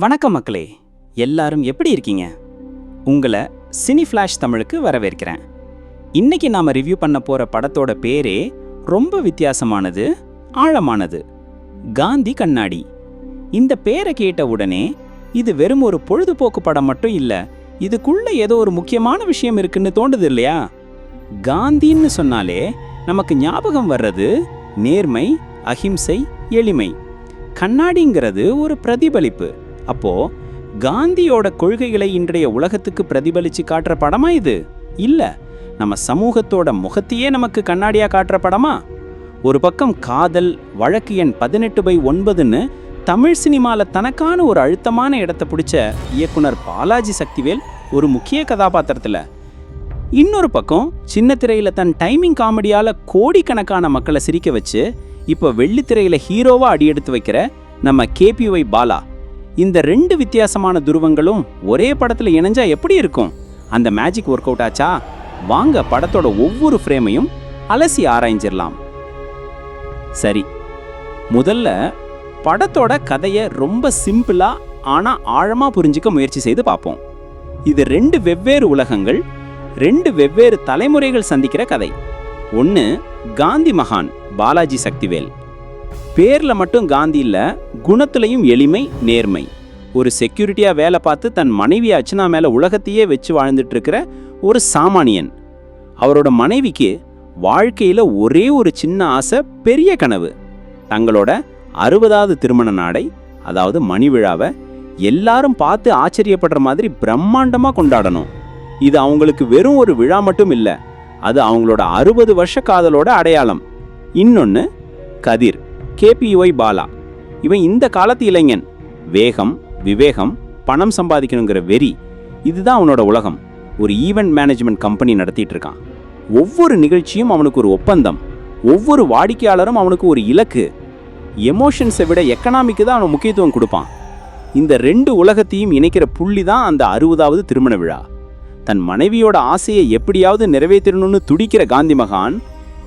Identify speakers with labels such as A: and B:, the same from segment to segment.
A: வணக்கம் மக்களே. எல்லாரும் எப்படி இருக்கீங்க? உங்களை சினி ஃப்ளாஷ் தமிழுக்கு வரவேற்கிறேன். இன்னைக்கு நாம ரிவ்யூ பண்ண போற படத்தோட பேரே ரொம்ப வித்தியாசமானது ஆழமானது. காந்தி கண்ணாடி. இந்த பேரை கேட்ட உடனே இது வெறும் ஒரு பொழுதுபோக்கு படம் மட்டும் இல்லை இதுக்குள்ள ஏதோ ஒரு முக்கியமான விஷயம் இருக்குன்னு தோண்டுது இல்லையா? காந்தின்னு சொன்னாலே நமக்கு ஞாபகம் வர்றது நேர்மை அகிம்சை எளிமை. கண்ணாடிங்கிறது ஒரு பிரதிபலிப்பு. அப்போது காந்தியோட கொள்கைகளை இன்றைய உலகத்துக்கு பிரதிபலித்து காட்டுற படமா இது? இல்லை நம்ம சமூகத்தோட முகத்தையே நமக்கு கண்ணாடியாக காட்டுற படமா? ஒரு பக்கம் காதல் வழக்கு எண் பதினெட்டு பை ஒன்பதுன்னு தமிழ் சினிமாவில் தனக்கான ஒரு அழுத்தமான இடத்தை பிடிச்ச இயக்குனர் பாலாஜி சக்திவேல் ஒரு முக்கிய கதாபாத்திரத்தில். இன்னொரு பக்கம் சின்ன திரையில் தன் டைமிங் காமெடியால் கோடிக்கணக்கான மக்களை சிரிக்க வச்சு இப்போ வெள்ளித்திரையில் ஹீரோவாக அடி அடியெடுத்து வைக்கிற நம்ம கேபிஒய் பாலா. இந்த ரெண்டு வித்தியாசமான துருவங்களும் ஒரே படத்தில் இணைஞ்சா எப்படி இருக்கும்? அந்த மேஜிக் ஒர்க் அவுட் ஆச்சா? வாங்க படத்தோட ஒவ்வொரு ஃப்ரேமையும் அலசி ஆராய்ஞ்சிடலாம் சரி முதல்ல படத்தோட கதையை ரொம்ப சிம்பிளாக ஆனால் ஆழமாக புரிஞ்சுக்க முயற்சி செய்து பார்ப்போம் இது ரெண்டு வெவ்வேறு உலகங்கள் ரெண்டு வெவ்வேறு தலைமுறைகள் சந்திக்கிற கதை. ஒன்று காந்தி மகான் பாலாஜி சக்திவேல். பேரில் மட்டும் காந்தி இல்லை குணத்துலையும் எளிமை நேர்மை. ஒரு செக்யூரிட்டியாக வேலை பார்த்து தன் மனைவி அர்ச்சனா மேலே உலகத்தையே வச்சு வாழ்ந்துட்டுருக்கிற ஒரு சாமானியன். அவரோட மனைவிக்கு வாழ்க்கையில் ஒரே ஒரு சின்ன ஆசை பெரிய கனவு. தங்களோட அறுபதாவது திருமண நாடை அதாவது மணி விழாவை எல்லாரும் பார்த்து ஆச்சரியப்படுற மாதிரி பிரம்மாண்டமாக கொண்டாடணும். இது அவங்களுக்கு வெறும் ஒரு விழா மட்டும் இல்லை அது அவங்களோட அறுபது வருஷ காதலோட அடையாளம். இன்னொன்று கதிர். கேபிஒய் பாலா. இவன் இந்த காலத்து இளைஞன். வேகம் விவேகம் பணம் சம்பாதிக்கணுங்கிற வெறி இதுதான் அவனோட உலகம். ஒரு ஈவெண்ட் மேனேஜ்மெண்ட் கம்பெனி நடத்திட்டு இருக்கான் ஒவ்வொரு நிகழ்ச்சியும் அவனுக்கு ஒரு ஒப்பந்தம். ஒவ்வொரு வாடிக்கையாளரும் அவனுக்கு ஒரு இலக்கு. எமோஷன்ஸை விட எக்கனாமிக்கு தான் அவன் முக்கியத்துவம் கொடுப்பான். இந்த ரெண்டு உலகத்தையும் இணைக்கிற புள்ளி தான் அந்த அறுபதாவது திருமண விழா. தன் மனைவியோட ஆசையை எப்படியாவது நிறைவேற்றணும்னு துடிக்கிற காந்தி மகான்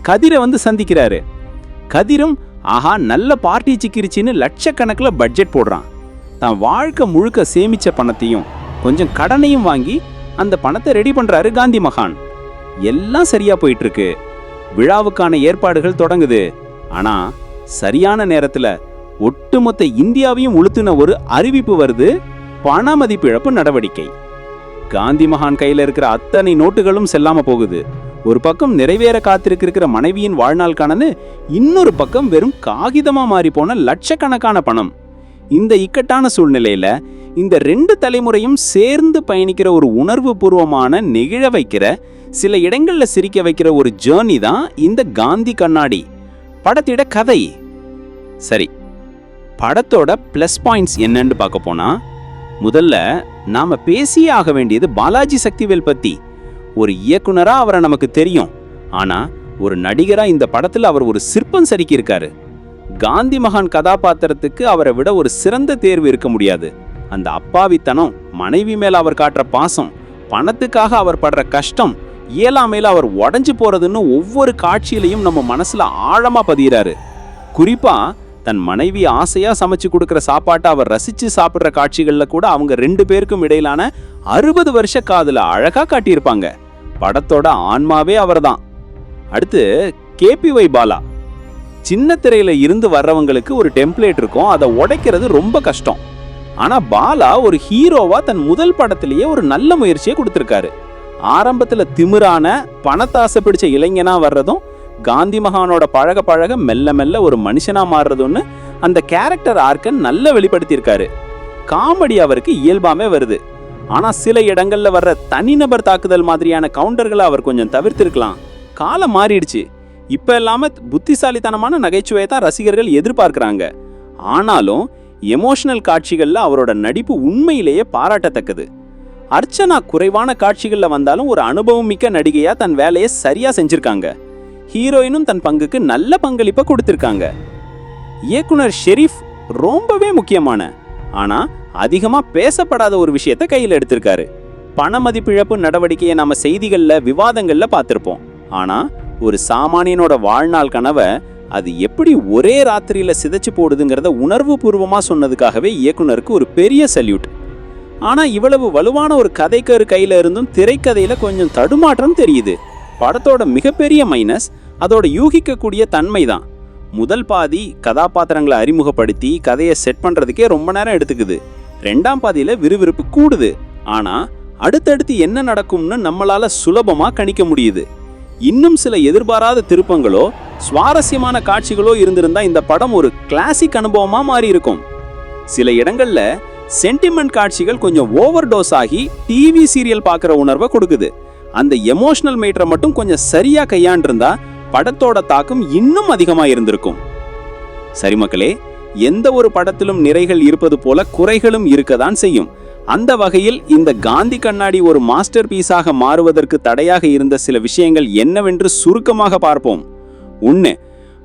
A: கதிரை வந்து சந்திக்கிறாரு. கதிரும் ஆஹா நல்ல பார்ட்டி சிக்கிருச்சின்னு லட்சக்கணக்கில் பட்ஜெட் போடுறான். தான் வாழ்க்கை முழுக்க சேமிச்ச பணத்தையும் கொஞ்சம் கடனையும் வாங்கி அந்த பணத்தை ரெடி பண்றாரு காந்தி மகான். எல்லாம் சரியா போயிட்டு இருக்கு விழாவுக்கான ஏற்பாடுகள் தொடங்குது. ஆனா சரியான நேரத்துல ஒட்டுமொத்த இந்தியாவையும் உளுத்துன ஒரு அறிவிப்பு வருது பண மதிப்பிழப்பு நடவடிக்கை. காந்தி மகான் கையில இருக்கிற அத்தனை நோட்டுகளும் செல்லாம போகுது. ஒரு பக்கம் நிறைவேற காத்திருக்கிற மனைவியின் வாழ்நாள் கணனு இன்னொரு பக்கம் வெறும் காகிதமாக மாறி போன லட்சக்கணக்கான பணம். இந்த இக்கட்டான சூழ்நிலையில் இந்த ரெண்டு தலைமுறையும் சேர்ந்து பயணிக்கிற ஒரு உணர்வு பூர்வமான நெகிழ வைக்கிற சில இடங்களில் சிரிக்க வைக்கிற ஒரு ஜேர்னி தான் இந்த காந்தி கண்ணாடி. படத்திட கதை. சரி படத்தோட ப்ளஸ் பாயிண்ட்ஸ் என்னன்னு பார்க்க போனால் முதல்ல நாம் பேசியே ஆக வேண்டியது பாலாஜி சக்திவேல் பற்றி ஒரு இயக்குனராக அவரை நமக்கு தெரியும். ஆனால் ஒரு நடிகராக இந்த படத்தில் அவர் ஒரு சிற்பம் சரிக்கியிருக்காரு காந்தி மகான் கதாபாத்திரத்துக்கு அவரை விட ஒரு சிறந்த தேர்வு இருக்க முடியாது. அந்த அப்பாவித்தனம் மனைவி மேல அவர் காட்டுற பாசம் பணத்துக்காக அவர் படுற கஷ்டம் இயலாமையில் அவர் உடஞ்சு போறதுன்னு ஒவ்வொரு காட்சியிலையும் நம்ம மனசுல ஆழமா பதிகிறாரு குறிப்பா தன் மனைவி ஆசையா சமைச்சு கொடுக்குற சாப்பாட்டை அவர் ரசிச்சு சாப்பிட்ற காட்சிகளில் கூட அவங்க ரெண்டு பேருக்கும் இடையிலான அறுபது வருஷ காதல அழகா காட்டியிருப்பாங்க. படத்தோட ஆன்மாவே அவர்தான். அடுத்து கேபிஒய் பாலா. சின்ன திரையில இருந்து வர்றவங்களுக்கு ஒரு டெம்ப்ளேட் இருக்கும் அதை உடைக்கிறது ரொம்ப கஷ்டம். ஆனா பாலா ஒரு ஹீரோவா தன் முதல் படத்திலேயே ஒரு நல்ல முயற்சியை கொடுத்திருக்காரு. ஆரம்பத்துல திமிரான பணத்தாசை பிடிச்ச இளைஞனா வர்றதும் காந்தி மகானோட பழக பழக மெல்ல மெல்ல ஒரு மனுஷனா மாறுறதுன்னு அந்த கேரக்டர் ஆர்க்கன் நல்ல வெளிப்படுத்தியிருக்காரு. காமெடி அவருக்கு இயல்பாமே வருது. ஆனால் சில இடங்களில் வர்ற தனிநபர் தாக்குதல் மாதிரியான கவுண்டர்களை அவர் கொஞ்சம் தவிர்த்திருக்கலாம். காலம் மாறிடுச்சு. இப்போ இல்லாமல் புத்திசாலித்தனமான நகைச்சுவையை தான் ரசிகர்கள் எதிர்பார்க்குறாங்க. ஆனாலும் எமோஷனல் காட்சிகளில் அவரோட நடிப்பு உண்மையிலேயே பாராட்டத்தக்கது. அர்ச்சனா குறைவான காட்சிகளில் வந்தாலும் ஒரு அனுபவம் மிக்க நடிகையாக தன் வேலையை சரியாக செஞ்சுருக்காங்க. ஹீரோயினும் தன் பங்குக்கு நல்ல பங்களிப்பை கொடுத்துருக்காங்க. இயக்குனர் ஷெரீஃப் ரொம்பவே முக்கியமான. ஆனால் அதிகமாக பேசப்படாத ஒரு விஷயத்தை கையில் எடுத்திருக்காரு. பண மதிப்பிழப்பு நடவடிக்கையை நம்ம செய்திகளில் விவாதங்களில் பார்த்துருப்போம். ஆனால் ஒரு சாமானியனோட வாழ்நாள் கனவை அது எப்படி ஒரே ராத்திரியில் சிதைச்சு போடுதுங்கிறத உணர்வு பூர்வமாக சொன்னதுக்காகவே இயக்குனருக்கு ஒரு பெரிய சல்யூட். ஆனால் இவ்வளவு வலுவான ஒரு கதைக்கரு கையில் இருந்தும் திரைக்கதையில் கொஞ்சம் தடுமாற்றம் தெரியுது. படத்தோட மிகப்பெரிய மைனஸ் அதோட யூகிக்கக்கூடிய தன்மை தான். முதல் பாதி கதாபாத்திரங்களை அறிமுகப்படுத்தி கதையை செட் பண்ணுறதுக்கே ரொம்ப நேரம் எடுத்துக்குது. ரெண்டாம் பாதியில விறுவிறுப்பு கூடுது. ஆனா அடுத்தடுத்து என்ன நடக்கும்னு நம்மளால சுலபமா கணிக்க முடியுது. இன்னும் சில எதிர்பாராத திருப்பங்களோ சுவாரஸ்யமான காட்சிகளோ இருந்திருந்தா இந்த படம் ஒரு கிளாசிக் அனுபவமா மாறி இருக்கும் சில இடங்கள்ல சென்டிமெண்ட் காட்சிகள் கொஞ்சம் ஓவர் டோஸ் ஆகி டிவி சீரியல் பார்க்குற உணர்வை கொடுக்குது. அந்த எமோஷனல் மீட்டரை மட்டும் கொஞ்சம் சரியா கையாண்டிருந்தா படத்தோட தாக்கம் இன்னும் அதிகமா இருந்திருக்கும். சரி மக்களே எந்த ஒரு படத்திலும் நிறைகள் இருப்பது போல குறைகளும் இருக்கதான் செய்யும். அந்த வகையில் இந்த காந்தி கண்ணாடி ஒரு மாஸ்டர் பீஸாக மாறுவதற்கு தடையாக இருந்த சில விஷயங்கள் என்னவென்று சுருக்கமாக பார்ப்போம். ஒன்று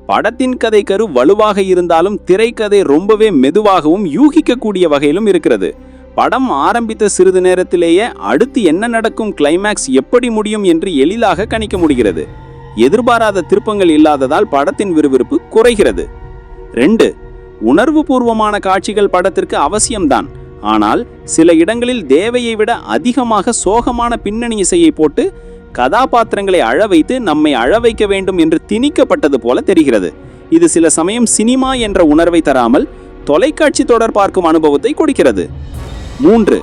A: படத்தின் கதை கரு வலுவாக இருந்தாலும் திரைக்கதை ரொம்பவே மெதுவாகவும் யூகிக்கக்கூடிய வகையிலும் இருக்கிறது. படம் ஆரம்பித்த சிறிது நேரத்திலேயே அடுத்து என்ன நடக்கும் கிளைமேக்ஸ் எப்படி முடியும் என்று எளிதாக கணிக்க முடிகிறது. எதிர்பாராத திருப்பங்கள் இல்லாததால் படத்தின் விறுவிறுப்பு குறைகிறது. ரெண்டு உணர்வு பூர்வமான காட்சிகள் படத்திற்கு அவசியம்தான். ஆனால் சில இடங்களில் தேவையை விட அதிகமாக சோகமான பின்னணி இசையை போட்டு கதாபாத்திரங்களை அழ வைத்து நம்மை அழ வைக்க வேண்டும் என்று திணிக்கப்பட்டது போல தெரிகிறது. இது சில சமயம் சினிமா என்ற உணர்வை தராமல் தொலைக்காட்சி தொடர் பார்க்கும் அனுபவத்தை கொடுக்கிறது. மூன்று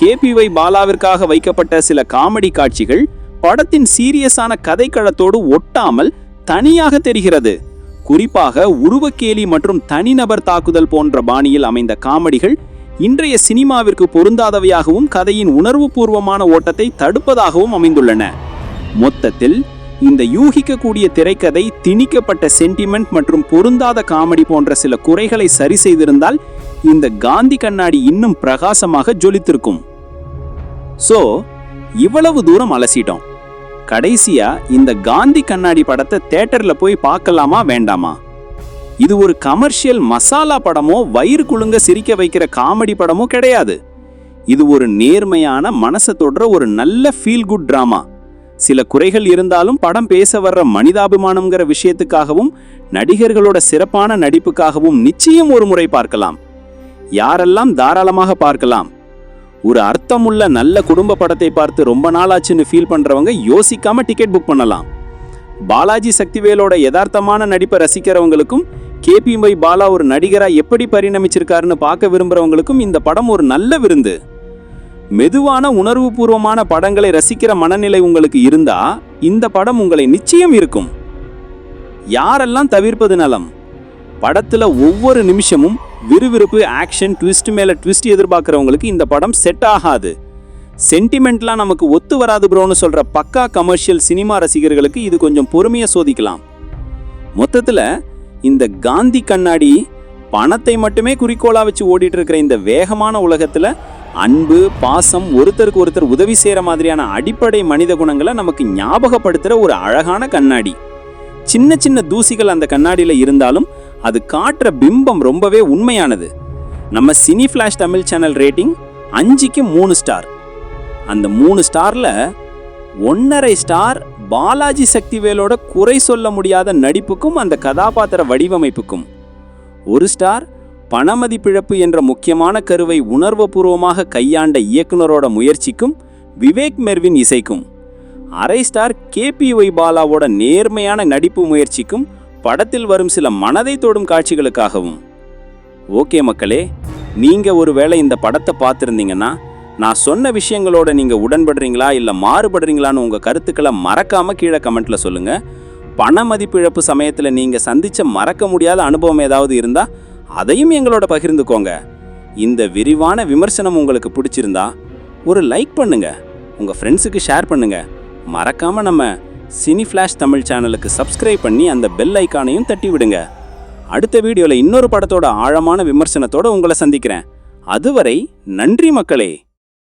A: கேபிஒய் பாலாவிற்காக வைக்கப்பட்ட சில காமெடி காட்சிகள் படத்தின் சீரியஸான கதைக்களத்தோடு ஒட்டாமல் தனியாக தெரிகிறது. குறிப்பாக உருவக்கேலி மற்றும் தனிநபர் தாக்குதல் போன்ற பாணியில் அமைந்த காமெடிகள் இன்றைய சினிமாவிற்கு பொருந்தாதவையாகவும் கதையின் உணர்வுபூர்வமான ஓட்டத்தை தடுப்பதாகவும் அமைந்துள்ளன. மொத்தத்தில் இந்த யூகிக்கக்கூடிய திரைக்கதை திணிக்கப்பட்ட சென்டிமெண்ட் மற்றும் பொருந்தாத காமெடி போன்ற சில குறைகளை சரி செய்திருந்தால் இந்த காந்தி கண்ணாடி இன்னும் பிரகாசமாக ஜொலித்திருக்கும். சோ இவ்வளவு தூரம் அலசிட்டோம். கடைசியா இந்த காந்தி கண்ணாடி படத்தை தேட்டர்ல போய் பார்க்கலாமா வேண்டாமா? இது ஒரு கமர்ஷியல் மசாலா படமோ வயிறு குழுங்க சிரிக்க வைக்கிற காமெடி படமோ கிடையாது. இது ஒரு நேர்மையான மனசை தொடுற ஒரு நல்ல ஃபீல் குட் டிராமா சில குறைகள் இருந்தாலும் படம் பேச வர்ற மனிதாபிமானம்ங்கிற விஷயத்துக்காகவும் நடிகர்களோட சிறப்பான நடிப்புக்காகவும் நிச்சயம் ஒரு முறை பார்க்கலாம். யாரெல்லாம் தாராளமாக பார்க்கலாம். ஒரு அர்த்தமுள்ள நல்ல குடும்ப படத்தை பார்த்து ரொம்ப நாளாச்சுன்னு ஃபீல் பண்ணுறவங்க யோசிக்காமல் டிக்கெட் புக் பண்ணலாம். பாலாஜி சக்திவேலோட யதார்த்தமான நடிப்பை ரசிக்கிறவங்களுக்கும் கேபி மை பாலா ஒரு நடிகராக எப்படி பரிணமிச்சிருக்காருன்னு பார்க்க விரும்புகிறவங்களுக்கும் இந்த படம் ஒரு நல்ல விருந்து. மெதுவான உணர்வுபூர்வமான படங்களை ரசிக்கிற மனநிலை உங்களுக்கு இருந்தா இந்த படம் உங்களை நிச்சயம் இருக்கும் யாரெல்லாம் தவிர்ப்பது நலம்? படத்தில் ஒவ்வொரு நிமிஷமும் விறுவிறுப்பு ஆக்ஷன் ட்விஸ்ட் மேலே ட்விஸ்ட் எதிர்பார்க்குறவங்களுக்கு இந்த படம் செட் ஆகாது. சென்டிமெண்ட்லாம் நமக்கு ஒத்து வராது ப்ரோன்னு சொல்கிற பக்கா கமர்ஷியல் சினிமா ரசிகர்களுக்கு இது கொஞ்சம் பொறுமையாக சோதிக்கலாம். மொத்தத்தில் இந்த காந்தி கண்ணாடி பணத்தை மட்டுமே குறிக்கோளாக வச்சு ஓடிட்டு இருக்கிற இந்த வேகமான உலகத்தில் அன்பு பாசம் ஒருத்தருக்கு ஒருத்தர் உதவி செய்கிற மாதிரியான அடிப்படை மனித குணங்களை நமக்கு ஞாபகப்படுத்துகிற ஒரு அழகான கண்ணாடி. சின்ன சின்ன தூசிகள் அந்த கண்ணாடியில் இருந்தாலும் அது காட்டுற பிம்பம் ரொம்பவே உண்மையானது. நம்ம cine flash Tamil channel rating அஞ்சுக்கு மூணு ஸ்டார். அந்த மூணு ஸ்டாரில் ஒன்னரை ஸ்டார் பாலாஜி சக்திவேலோட குறை சொல்ல முடியாத நடிப்புக்கும் அந்த கதாபாத்திர வடிவமைப்புக்கும். ஒரு ஸ்டார் பணமதிப்பிழப்பு என்ற முக்கியமான கருவை உணர்வுபூர்வமாக கையாண்ட இயக்குனரோட முயற்சிக்கும் விவேக் மெர்வின் இசைக்கும். அரை ஸ்டார் கேபிஒய் பாலாவோட நேர்மையான நடிப்பு முயற்சிக்கும் படத்தில் வரும் சில மனதை தொடும் காட்சிகளுக்காகவும். ஓகே மக்களே நீங்கள் ஒருவேளை இந்த படத்தை பார்த்துருந்தீங்கன்னா நான் சொன்ன விஷயங்களோட நீங்கள் உடன்படுறீங்களா இல்லை மாறுபடுறீங்களான்னு உங்கள் கருத்துக்களை மறக்காமல் கீழே கமெண்ட்டில் சொல்லுங்கள் பண மதிப்பிழப்பு சமயத்தில் நீங்கள் சந்தித்த மறக்க முடியாத அனுபவம் ஏதாவது இருந்தால் அதையும் எங்களோட பகிர்ந்துக்கோங்க. இந்த விரிவான விமர்சனம் உங்களுக்கு பிடிச்சிருந்தா ஒரு லைக் பண்ணுங்கள் உங்கள் ஃப்ரெண்ட்ஸுக்கு ஷேர் பண்ணுங்கள் மறக்காமல் நம்ம சினி ஃபிளாஷ் தமிழ் சேனலுக்கு சப்ஸ்கிரைப் பண்ணி அந்த பெல் ஐக்கானையும் தட்டி விடுங்க அடுத்த வீடியோவில் இன்னொரு படத்தோட ஆழமான விமர்சனத்தோடு உங்களை சந்திக்கிறேன். அதுவரை நன்றி மக்களே.